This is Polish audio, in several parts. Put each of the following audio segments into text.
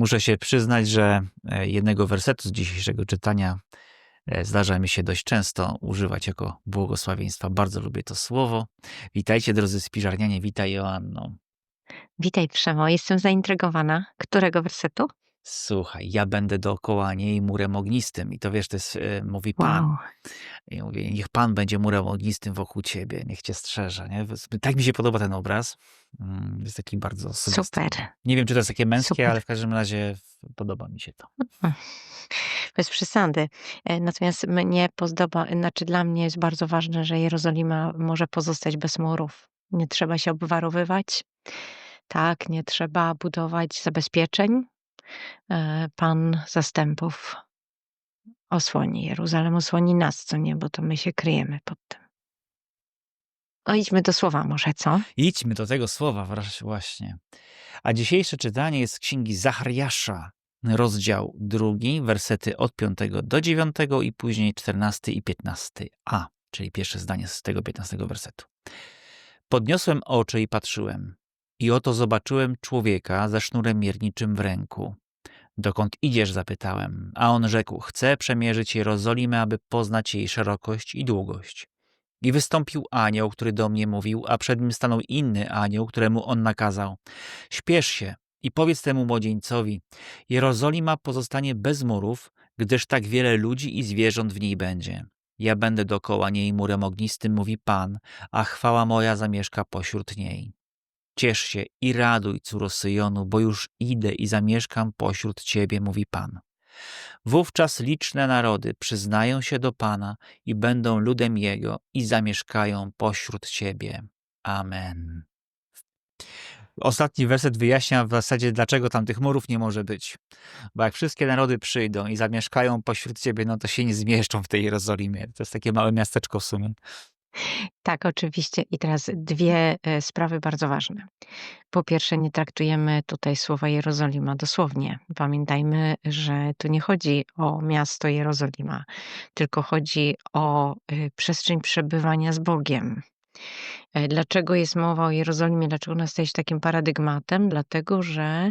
Muszę się przyznać, że e, jednego wersetu z dzisiejszego czytania e, zdarza mi się dość często używać jako błogosławieństwa. Bardzo lubię to słowo. Witajcie drodzy spiżarnianie, witaj Joanno. Witaj Przemo, jestem zaintrygowana. Którego wersetu? Słuchaj, ja będę dookoła niej murem ognistym. I to wiesz, to jest, e, mówi Pan. Wow. I mówię, niech Pan będzie murem ognistym wokół ciebie, niech cię strzeże. Nie? Tak mi się podoba ten obraz. Mm, Jest taki bardzo. Super. Nie wiem, czy to jest takie męskie, Super. ale w każdym razie podoba mi się to. Bez przesady. E, Natomiast mnie podoba, znaczy dla mnie jest bardzo ważne, że Jerozolima może pozostać bez murów. Nie trzeba się obwarowywać. Tak, nie trzeba budować zabezpieczeń. E, Pan zastępów osłoni Jeruzalem, osłoni nas, co nie, bo to my się kryjemy pod tym. O, idźmy do słowa może, co? Idźmy do tego słowa właśnie. A dzisiejsze czytanie jest z księgi Zachariasza, rozdział drugi, wersety od 5 do 9 i później 14 i 15a, czyli pierwsze zdanie z tego 15 wersetu. Podniosłem oczy i patrzyłem, i oto zobaczyłem człowieka ze sznurem mierniczym w ręku. Dokąd idziesz? zapytałem, a on rzekł: Chcę przemierzyć Jerozolimę, aby poznać jej szerokość i długość. I wystąpił anioł, który do mnie mówił, a przed nim stanął inny anioł, któremu on nakazał: Śpiesz się i powiedz temu młodzieńcowi: Jerozolima pozostanie bez murów, gdyż tak wiele ludzi i zwierząt w niej będzie. Ja będę dokoła niej murem ognistym, mówi Pan, a chwała moja zamieszka pośród niej. Ciesz się i raduj, córo Syjonu, bo już idę i zamieszkam pośród ciebie, mówi Pan. Wówczas liczne narody przyznają się do Pana i będą ludem Jego i zamieszkają pośród Ciebie. Amen. Ostatni werset wyjaśnia w zasadzie, dlaczego tam tych murów nie może być. Bo jak wszystkie narody przyjdą i zamieszkają pośród Ciebie, no to się nie zmieszczą w tej Jerozolimie. To jest takie małe miasteczko w sumie. Tak, oczywiście. I teraz dwie e, sprawy bardzo ważne. Po pierwsze, nie traktujemy tutaj słowa Jerozolima dosłownie. Pamiętajmy, że tu nie chodzi o miasto Jerozolima, tylko chodzi o y, przestrzeń przebywania z Bogiem. E, Dlaczego jest mowa o Jerozolimie? Dlaczego ona staje się takim paradygmatem? Dlatego, że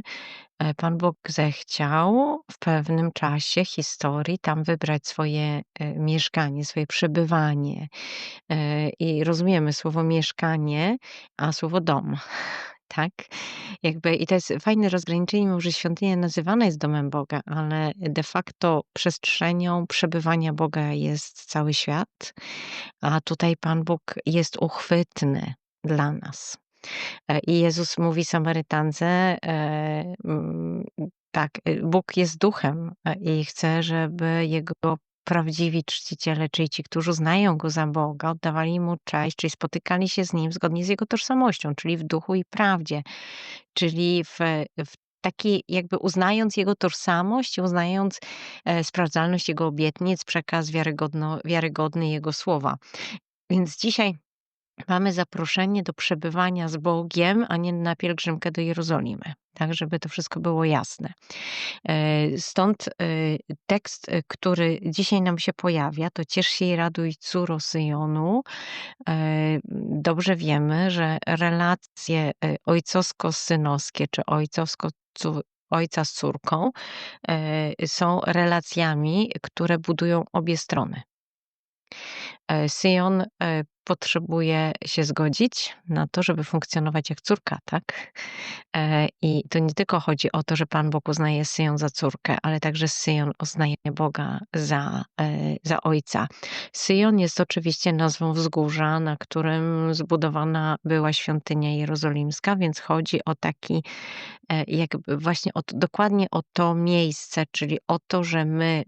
e, Pan Bóg zechciał w pewnym czasie historii tam wybrać swoje e, mieszkanie, swoje przebywanie. I rozumiemy słowo mieszkanie, a słowo dom. Tak? Jakby, I to jest fajne rozgraniczenie, mimo że świątynia nazywana jest domem Boga, ale de facto przestrzenią przebywania Boga jest cały świat, a tutaj Pan Bóg jest uchwytny dla nas. E, I Jezus mówi Samarytance, e, tak, y, Bóg jest duchem e, i chce, żeby jego prawdziwi czciciele, czyli ci, którzy uznają go za Boga, oddawali mu cześć, czyli spotykali się z nim zgodnie z jego tożsamością, czyli w duchu i prawdzie, czyli w, w takiej jakby uznając jego tożsamość, uznając e, sprawdzalność jego obietnic, przekaz wiarygodny jego słowa. Więc dzisiaj mamy zaproszenie do przebywania z Bogiem, a nie na pielgrzymkę do Jerozolimy. Tak, żeby to wszystko było jasne. E, Stąd e, tekst, e, który dzisiaj nam się pojawia, to ciesz się i raduj córo Syjonu. Dobrze wiemy, że relacje ojcowsko-synowskie czy ojcowsko ojca z córką są relacjami, które budują obie strony. E, Syjon e, potrzebuje się zgodzić na to, żeby funkcjonować jak córka, tak? E, I to nie tylko chodzi o to, że Pan Bóg uznaje Syjon za córkę, ale także Syjon uznaje Boga za, za ojca. Syjon jest oczywiście nazwą wzgórza, na którym zbudowana była świątynia jerozolimska, więc chodzi o taki, jakby właśnie o, dokładnie o to miejsce, czyli o to, że my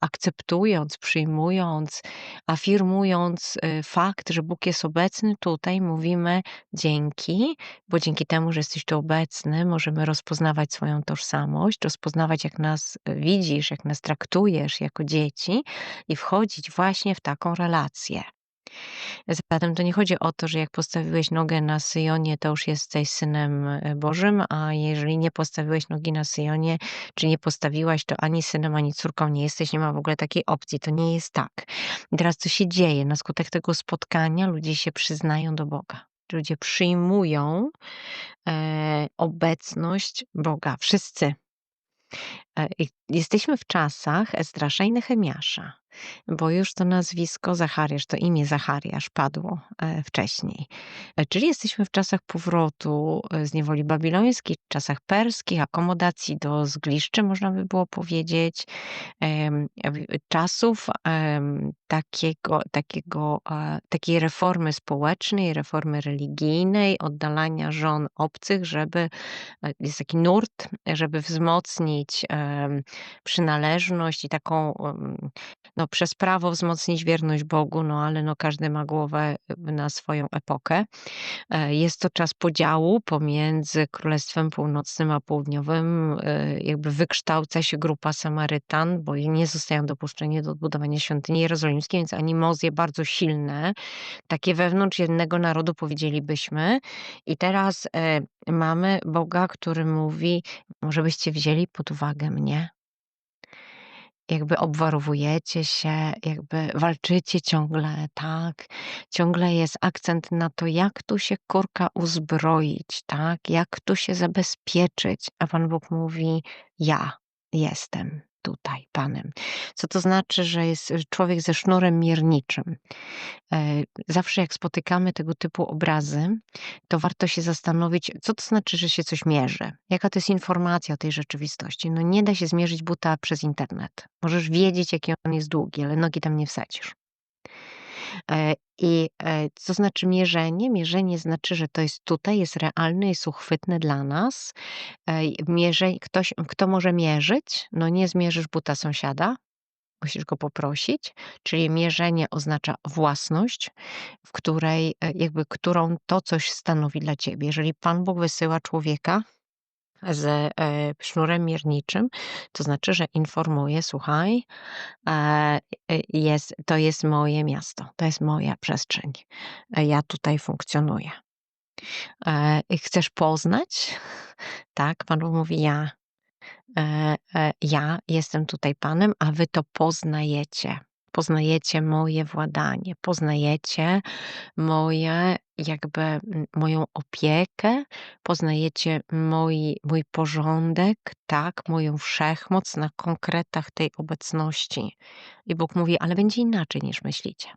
akceptując, przyjmując, afirmując e, fakt, że Bóg jest obecny tutaj, mówimy dzięki, bo dzięki temu, że jesteś tu obecny, możemy rozpoznawać swoją tożsamość, rozpoznawać, jak nas widzisz, jak nas traktujesz jako dzieci i wchodzić właśnie w taką relację. Zatem to nie chodzi o to, że jak postawiłeś nogę na Syjonie, to już jesteś synem e, Bożym, a jeżeli nie postawiłeś nogi na Syjonie, czy nie postawiłaś, to ani synem, ani córką nie jesteś, nie ma w ogóle takiej opcji. To nie jest tak. I teraz co się dzieje? Na skutek tego spotkania ludzie się przyznają do Boga. Ludzie przyjmują e, obecność Boga. Wszyscy. E, jesteśmy w czasach Ezdrasza i Nehemiasza, bo już to nazwisko Zachariasz, to imię Zachariasz padło e, wcześniej. E, czyli jesteśmy w czasach powrotu e, z niewoli babilońskiej, czasach perskich, akomodacji do zgliszczy, można by było powiedzieć, czasów takiego, takiego, takiej reformy społecznej, reformy religijnej, oddalania żon obcych, żeby jest taki nurt, żeby wzmocnić przynależność i taką, em, no przez prawo wzmocnić wierność Bogu, no ale no każdy ma głowę na swoją epokę. E, Jest to czas podziału pomiędzy Królestwem Północnym a Południowym. E, Jakby wykształca się grupa Samarytan, bo nie zostają dopuszczeni do odbudowania świątyni jerozolimskiej, więc animozje bardzo silne, takie wewnątrz jednego narodu powiedzielibyśmy. I teraz e, mamy Boga, który mówi, może byście wzięli pod uwagę mnie. Jakby obwarowujecie się, jakby walczycie ciągle, tak? Ciągle jest akcent na to, jak tu się kurka uzbroić, tak? Jak tu się zabezpieczyć. A Pan Bóg mówi: Ja jestem tutaj Panem. Co to znaczy, że jest człowiek ze sznurem mierniczym. E, Zawsze jak spotykamy tego typu obrazy, to warto się zastanowić, co to znaczy, że się coś mierzy. Jaka to jest informacja o tej rzeczywistości. No nie da się zmierzyć buta przez internet. Możesz wiedzieć, jaki on jest długi, ale nogi tam nie wsadzisz. E, I e, co znaczy mierzenie? Mierzenie znaczy, że to jest tutaj, jest realne, jest uchwytne dla nas. E, i Mierzeń, ktoś, kto może mierzyć? No nie zmierzysz buta sąsiada, musisz go poprosić, czyli mierzenie oznacza własność, w której jakby którą to coś stanowi dla ciebie. Jeżeli Pan Bóg wysyła człowieka z e, sznurem mierniczym, to znaczy, że informuje, słuchaj, e, e, jest, to jest moje miasto, to jest moja przestrzeń. Ja tutaj funkcjonuję. Chcesz poznać? Tak, Pan mówi ja. Ja jestem tutaj Panem, a wy to poznajecie. Poznajecie moje władanie, poznajecie moje, jakby moją opiekę, poznajecie moi, mój porządek, tak, moją wszechmoc na konkretach tej obecności. I Bóg mówi, ale będzie inaczej niż myślicie.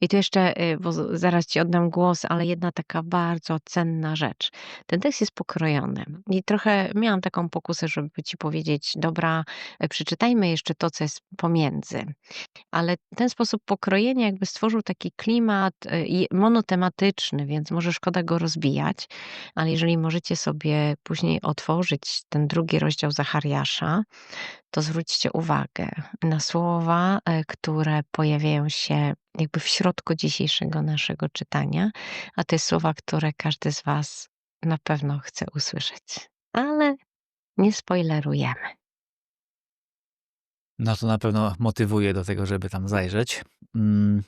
I tu jeszcze, y, bo zaraz ci oddam głos, ale jedna taka bardzo cenna rzecz. Ten tekst jest pokrojony i trochę miałam taką pokusę, żeby ci powiedzieć, dobra, y, przeczytajmy jeszcze to, co jest pomiędzy. Ale ten sposób pokrojenia jakby stworzył taki klimat y, monotematyczny, więc może szkoda go rozbijać, ale jeżeli możecie sobie później otworzyć ten drugi rozdział Zachariasza, to zwróćcie uwagę na słowa, które pojawiają się jakby w środku dzisiejszego naszego czytania, a te słowa, które każdy z Was na pewno chce usłyszeć. Ale nie spoilerujemy. No to na pewno motywuje do tego, żeby tam zajrzeć. Mm,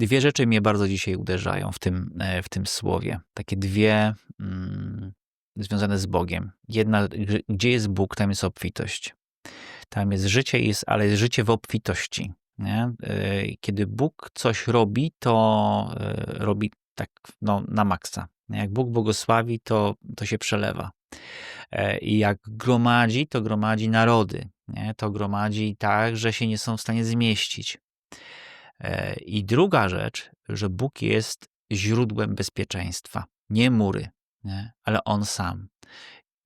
Dwie rzeczy mnie bardzo dzisiaj uderzają w tym, e, w tym słowie. Takie dwie mm, związane z Bogiem. Jedna, gdzie jest Bóg, tam jest obfitość. Tam jest życie, jest, ale jest życie w obfitości. Nie? E, Kiedy Bóg coś robi, to e, robi tak no, na maksa. Jak Bóg błogosławi, to, to się przelewa. E, I jak gromadzi, to gromadzi narody. Nie? To gromadzi tak, że się nie są w stanie zmieścić. E, I druga rzecz, że Bóg jest źródłem bezpieczeństwa. Nie mury, nie? ale On sam.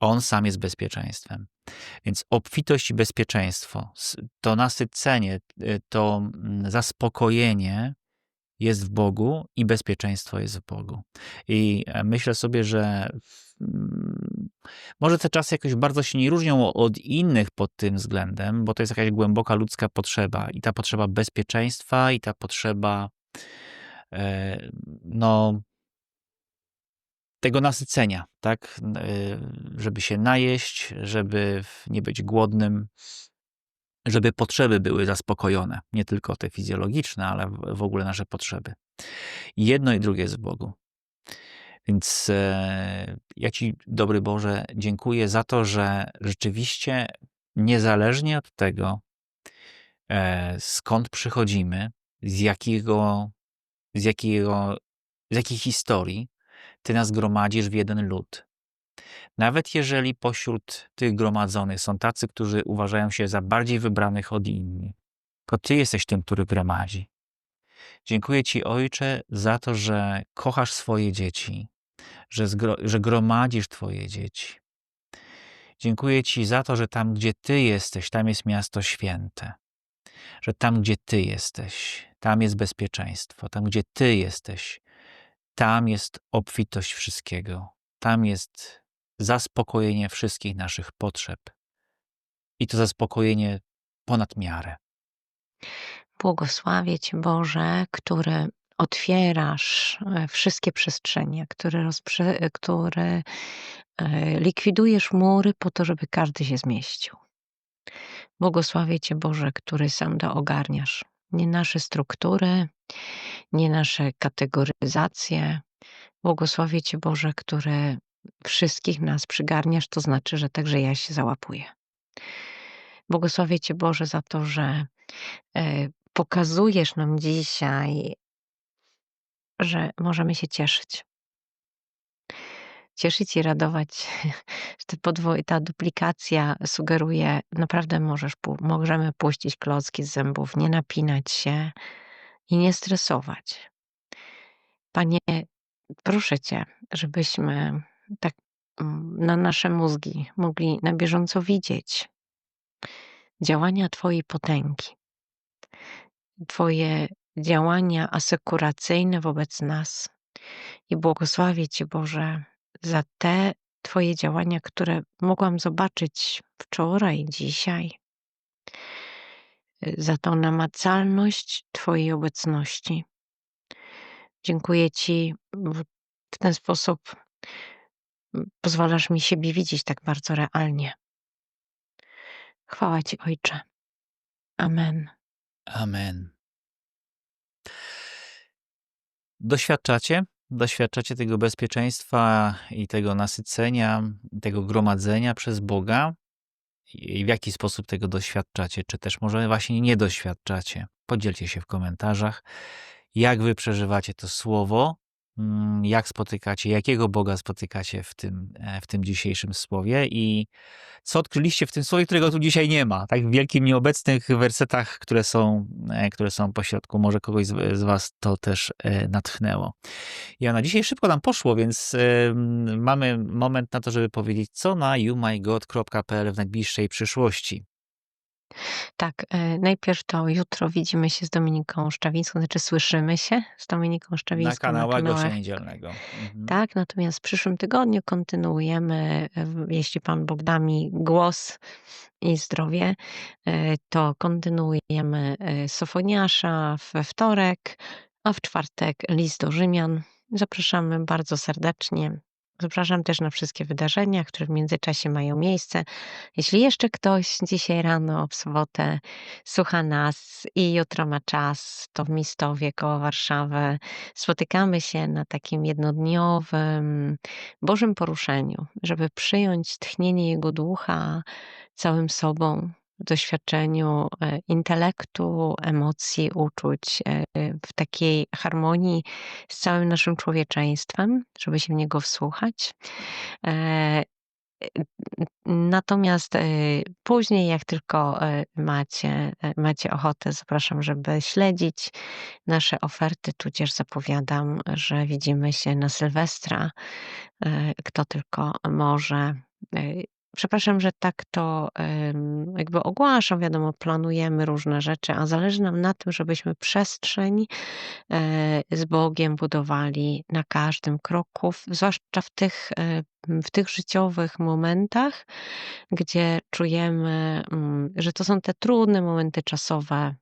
On sam jest bezpieczeństwem. Więc obfitość i bezpieczeństwo, to nasycenie, y, to mm, zaspokojenie jest w Bogu i bezpieczeństwo jest w Bogu. I e, myślę sobie, że mm, może te czasy jakoś bardzo się nie różnią od innych pod tym względem, bo to jest jakaś głęboka ludzka potrzeba i ta potrzeba bezpieczeństwa i ta potrzeba e, no tego nasycenia, tak? Y, Żeby się najeść, żeby nie być głodnym, żeby potrzeby były zaspokojone. Nie tylko te fizjologiczne, ale w- ogóle nasze potrzeby. Jedno i drugie jest w Bogu. Więc e, ja Ci, dobry Boże, dziękuję za to, że rzeczywiście niezależnie od tego, e, skąd przychodzimy, z jakiego, z jakiego, z jakiej historii, Ty nas gromadzisz w jeden lud. Nawet jeżeli pośród tych gromadzonych są tacy, którzy uważają się za bardziej wybranych od innych, to Ty jesteś tym, który gromadzi. Dziękuję Ci, Ojcze, za to, że kochasz swoje dzieci, że, że gromadzisz Twoje dzieci. Dziękuję Ci za to, że tam, gdzie Ty jesteś, tam jest miasto święte. Że tam, gdzie Ty jesteś, tam jest bezpieczeństwo. Tam, gdzie Ty jesteś, tam jest obfitość wszystkiego. Tam jest zaspokojenie wszystkich naszych potrzeb. I to zaspokojenie ponad miarę. Błogosławię Cię, Boże, który otwierasz e, wszystkie przestrzenie, który, rozprze- który e, likwidujesz mury po to, żeby każdy się zmieścił. Błogosławię Cię, Boże, który sam to ogarniasz. Nie nasze struktury, nie nasze kategoryzacje. Błogosławię Cię, Boże, który wszystkich nas przygarniasz, to znaczy, że także ja się załapuję. Błogosławię Cię, Boże, za to, że e, pokazujesz nam dzisiaj, że możemy się cieszyć. Cieszyć i radować. te podwo- ta duplikacja sugeruje, naprawdę możesz, możemy puścić klocki z zębów, nie napinać się i nie stresować. Panie, proszę Cię, żebyśmy tak mm, na nasze mózgi mogli na bieżąco widzieć działania Twojej potęgi, Twoje działania asekuracyjne wobec nas. I błogosławię Cię, Boże, za te Twoje działania, które mogłam zobaczyć wczoraj, dzisiaj, za tą namacalność Twojej obecności. Dziękuję Ci w, ten sposób. Pozwalasz mi siebie widzieć tak bardzo realnie. Chwała Ci, Ojcze. Amen. Amen. Doświadczacie? Doświadczacie tego bezpieczeństwa i tego nasycenia, tego gromadzenia przez Boga? W jaki sposób tego doświadczacie? Czy też może właśnie nie doświadczacie? Podzielcie się w komentarzach, jak wy przeżywacie to słowo, jak spotykacie, jakiego Boga spotykacie w tym, e, w tym dzisiejszym słowie i co odkryliście w tym słowie, którego tu dzisiaj nie ma. Tak w wielkim nieobecnych wersetach, które są, e, które są pośrodku. Może kogoś z, z was to też e, natchnęło. Ja na dzisiaj szybko nam poszło, więc mamy moment na to, żeby powiedzieć, co na youmygod.pl w najbliższej przyszłości. Tak, e, najpierw to jutro widzimy się z Dominiką Szczawińską, znaczy słyszymy się z Dominiką Szczawińską Na kanałach kanałach Gościa Niedzielnego. Mhm. Tak, natomiast w przyszłym tygodniu kontynuujemy, e, jeśli Pan Bóg da mi głos i zdrowie, e, to kontynuujemy Sofoniasza we wtorek, a w czwartek list do Rzymian. Zapraszamy bardzo serdecznie. Zapraszam też na wszystkie wydarzenia, które w międzyczasie mają miejsce. Jeśli jeszcze ktoś dzisiaj rano, w sobotę słucha nas i jutro ma czas, to w Mistowie koło Warszawy spotykamy się na takim jednodniowym Bożym poruszeniu, żeby przyjąć tchnienie Jego ducha całym sobą, doświadczeniu e, intelektu, emocji, uczuć, e, w takiej harmonii z całym naszym człowieczeństwem, żeby się w Niego wsłuchać. E, Natomiast później, jak tylko macie, macie ochotę, zapraszam, żeby śledzić nasze oferty, tudzież zapowiadam, że widzimy się na Sylwestra. Kto tylko może. Przepraszam, że tak to jakby ogłaszam, wiadomo, planujemy różne rzeczy, a zależy nam na tym, żebyśmy przestrzeń e, z Bogiem budowali na każdym kroku, zwłaszcza w tych, e, w tych życiowych momentach, gdzie czujemy, mm, że to są te trudne momenty czasowe,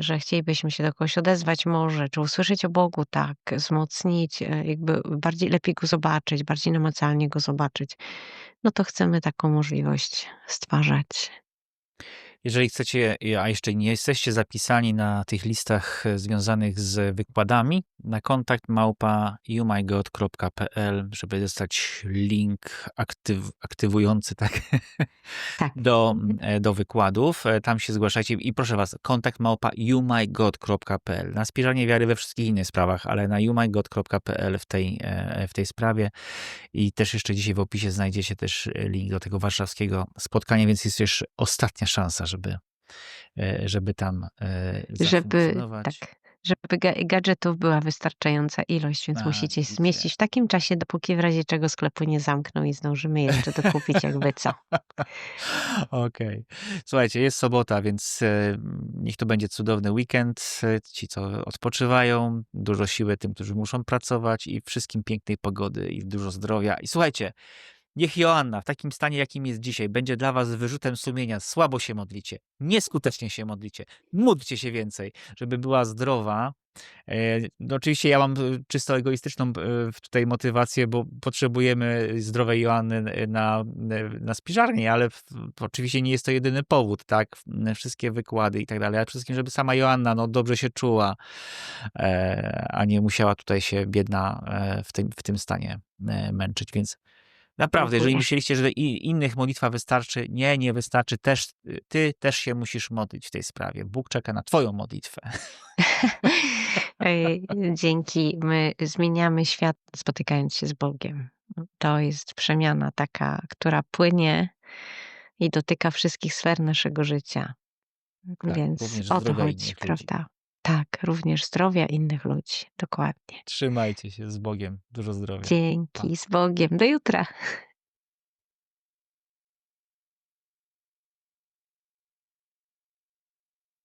że chcielibyśmy się do kogoś odezwać może, czy usłyszeć o Bogu, tak, wzmocnić, e, jakby bardziej lepiej Go zobaczyć, bardziej namacalnie Go zobaczyć, no to chcemy taką możliwość stwarzać. Jeżeli chcecie, a jeszcze nie jesteście zapisani na tych listach e, związanych z wykładami, na kontakt małpa youmygod.pl, żeby dostać link aktyw, aktywujący tak, Tak. do, e, do wykładów. E, Tam się zgłaszajcie i proszę was, kontakt małpa youmygod.pl. Na wspieranie wiary we wszystkich innych sprawach, ale na youmygod.pl w tej, w tej sprawie. I też jeszcze dzisiaj w opisie znajdziecie też link do tego warszawskiego spotkania, więc jest już ostatnia szansa, żeby, e, żeby tam e, Żeby, tak, żeby ga- gadżetów była wystarczająca ilość, więc A, musicie widzicie. zmieścić w takim czasie, dopóki w razie czego sklepu nie zamkną i zdążymy jeszcze dokupić jakby co. Okej. Słuchajcie, jest sobota, więc e, niech to będzie cudowny weekend. Ci, co odpoczywają, dużo siły tym, którzy muszą pracować i wszystkim pięknej pogody i dużo zdrowia. I słuchajcie, niech Joanna w takim stanie, jakim jest dzisiaj, będzie dla was wyrzutem sumienia. Słabo się modlicie, nieskutecznie się modlicie. Módlcie się więcej, żeby była zdrowa. E, No oczywiście ja mam e, czysto egoistyczną e, tutaj motywację, bo potrzebujemy zdrowej Joanny na, na spiżarni, ale oczywiście nie jest to jedyny powód, tak? Wszystkie wykłady i tak dalej, ale przede wszystkim, żeby sama Joanna no, dobrze się czuła, a nie musiała tutaj się biedna w tym, w tym stanie męczyć, więc Naprawdę, jeżeli myśleliście, że innych modlitwa wystarczy, nie, nie wystarczy. Też, ty też się musisz modlić w tej sprawie. Bóg czeka na twoją modlitwę. Dzięki. My zmieniamy świat spotykając się z Bogiem. To jest przemiana taka, która płynie i dotyka wszystkich sfer naszego życia. Tak, Więc o to chodzi, prawda? Tak, również zdrowia innych ludzi. Dokładnie. Trzymajcie się z Bogiem. Dużo zdrowia. Dzięki, z Bogiem. Do jutra.